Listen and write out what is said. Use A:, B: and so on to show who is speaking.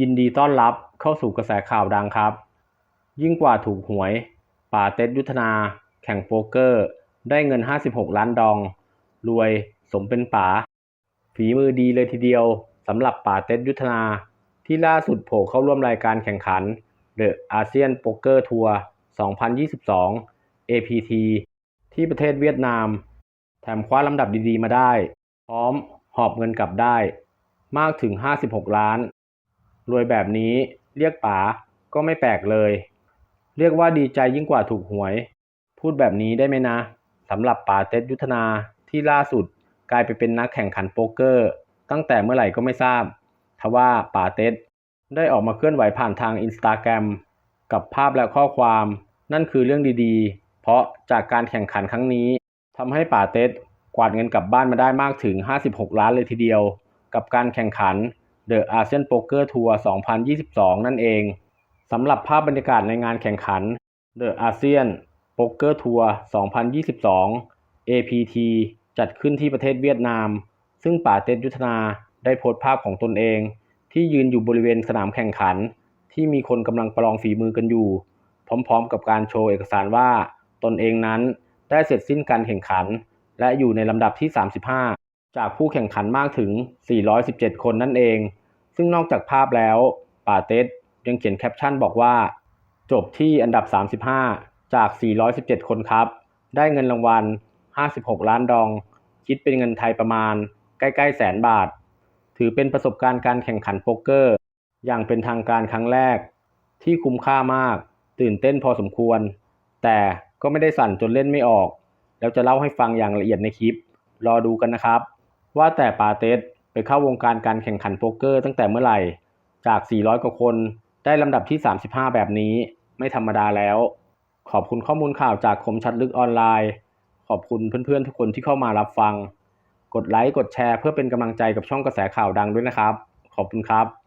A: ยินดีต้อนรับเข้าสู่กระแสข่าวดังครับ ยิ่งกว่าถูกหวย ป่าเต็ดยุทธนา แข่งโป๊กเกอร์ ได้เงิน 56 ล้านดอง รวยสมเป็นป๋าฝีมือดีเลยทีเดียวสำหรับป่าเต็ดยุทธนา ที่ล่าสุดโผล่เข้าร่วมรายการแข่งขัน The ASEAN Poker Tour 2022 APT ที่ประเทศเวียดนาม แถมคว้าลำดับดีๆมาได้ พร้อมหอบเงินกลับได้ มากถึง 56 ล้าน รวยแบบนี้เรียกป๋าก็ไม่แปลกเลย เรียกว่าดีใจยิ่งกว่าถูกหวย พูดแบบนี้ได้ไหมนะสำหรับป๋าเต็ดยุทธนาที่ล่าสุดกลายไปเป็นนักแข่งขันโป๊กเกอร์ ตั้งแต่เมื่อไหร่ก็ไม่ทราบทว่าป๋าเต็ดได้ออกมาเคลื่อนไหวผ่านทางอินสตาแกรมกับภาพและข้อความ นั่นคือเรื่องดีๆ เพราะจากการแข่งขันครั้งนี้ทำให้ป๋าเต็ดกวาดเงินกลับบ้านมาได้มากถึง 56 ล้านเลยทีเดียว กับการแข่งขัน The ASEAN Poker Tour 2022 นั่นเองสำหรับภาพบรรยากาศในงานแข่งขัน The ASEAN Poker Tour 2022 APT จัดขึ้นที่ประเทศเวียดนาม ซึ่งป๋าเต็ดยุทธนาได้โพสต์ภาพของตนเอง ที่ยืนอยู่บริเวณสนามแข่งขัน ที่มีคนกำลังประลองฝีมือกันอยู่ พร้อมๆ กับการโชว์เอกสารว่า ตนเองนั้นได้เสร็จสิ้นการแข่งขัน และอยู่ในลำดับที่ 35 จากผู้แข่งขันมากถึง 417 คนนั่นเอง ซึ่งนอกจากภาพแล้วป่าเต็ดยังเขียนแคปชั่นบอกว่า จบที่อันดับ 35 จาก 417 คนครับ ได้เงินรางวัล 56 ล้านดอง คิดเป็นเงินไทยประมาณ ใกล้ ๆ แสนบาท ถือเป็นประสบการณ์การแข่งขันโป๊กเกอร์ อย่างเป็นทางการครั้งแรก ที่คุ้มค่ามาก ตื่นเต้นพอสมควร แต่ก็ไม่ได้สั่นจนเล่นไม่ออก แล้วจะเล่าให้ฟังอย่างละเอียดในคลิป รอดูกันนะครับ ว่าแต่ปาเต็ด ไปเข้าวงการการแข่งขันโป๊กเกอร์ตั้งแต่เมื่อไหร่ จาก 400 กว่าคน ได้ลำดับที่ 35 แบบนี้ ไม่ธรรมดาแล้ว ขอบคุณข้อมูลข่าวจากคมชัดลึกออนไลน์ ขอบคุณเพื่อนๆ ทุกคนที่เข้ามารับฟัง กดไลค์ กดแชร์เพื่อเป็นกำลังใจกับช่องกระแสข่าวดังด้วยนะครับ ขอบคุณครับ